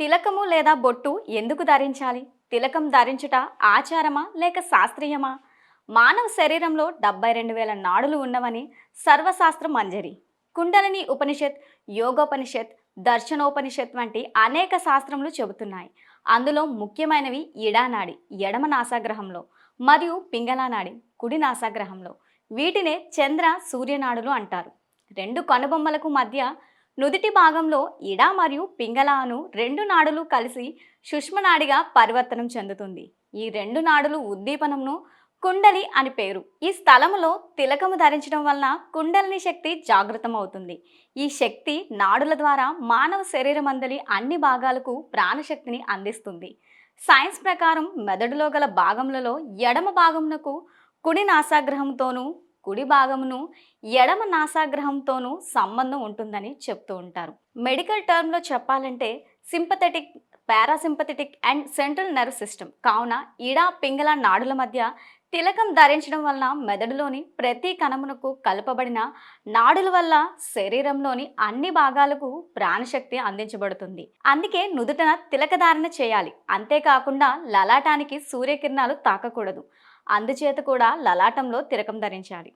తిలకము లేదా బొట్టు ఎందుకు ధరించాలి? తిలకం ధరించుట ఆచారమా లేక శాస్త్రీయమా? మానవ శరీరంలో డెబ్బై రెండు వేల నాడులు ఉన్నవని సర్వశాస్త్రం మంజరి కుండలిని ఉపనిషత్ యోగోపనిషత్ దర్శనోపనిషత్ వంటి అనేక శాస్త్రములు చెబుతున్నాయి. అందులో ముఖ్యమైనవి ఇడానాడి ఎడమ నాసాగ్రహంలో మరియు పింగళానాడి కుడి నాసాగ్రహంలో. వీటినే చంద్ర సూర్యనాడులు అంటారు. రెండు కనుబొమ్మలకు మధ్య నుదిటి భాగంలో ఇడ మరియు పింగళ అను రెండు నాడులు కలిసి సుష్మనాడిగా పరివర్తనం చెందుతుంది. ఈ రెండు నాడులు ఉద్దీపనంను కుండలి అని పేరు. ఈ స్థలములో తిలకము ధరించడం వలన కుండలిని శక్తి జాగృతమవుతుంది. ఈ శక్తి నాడుల ద్వారా మానవ శరీరం అందలి అన్ని భాగాలకు ప్రాణశక్తిని అందిస్తుంది. సైన్స్ ప్రకారం మెదడులో గల భాగములలో ఎడమ భాగమునకు కుడి నాసాగ్రహంతోనూ కుడి భాగమును ఎడమ నాసాగ్రహంతోనూ సంబంధం ఉంటుందని చెప్తూ ఉంటారు. మెడికల్ టర్మ్లో చెప్పాలంటే sympathetic parasympathetic and central nerve system కావున ఈడ పింగళ నాడుల మధ్య తిలకం ధరించడం వలన మెదడులోని ప్రతి కణమునకు కలపబడిన నాడుల వల్ల శరీరంలోని అన్ని భాగాలకు ప్రాణశక్తి అందించబడుతుంది. అందుకే నుదుటన తిలకధారణ చేయాలి. అంతేకాకుండా లలాటానికి సూర్యకిరణాలు తాకకూడదు. అందుచేత కూడా లలాటంలో తిరకం ధరించాలి.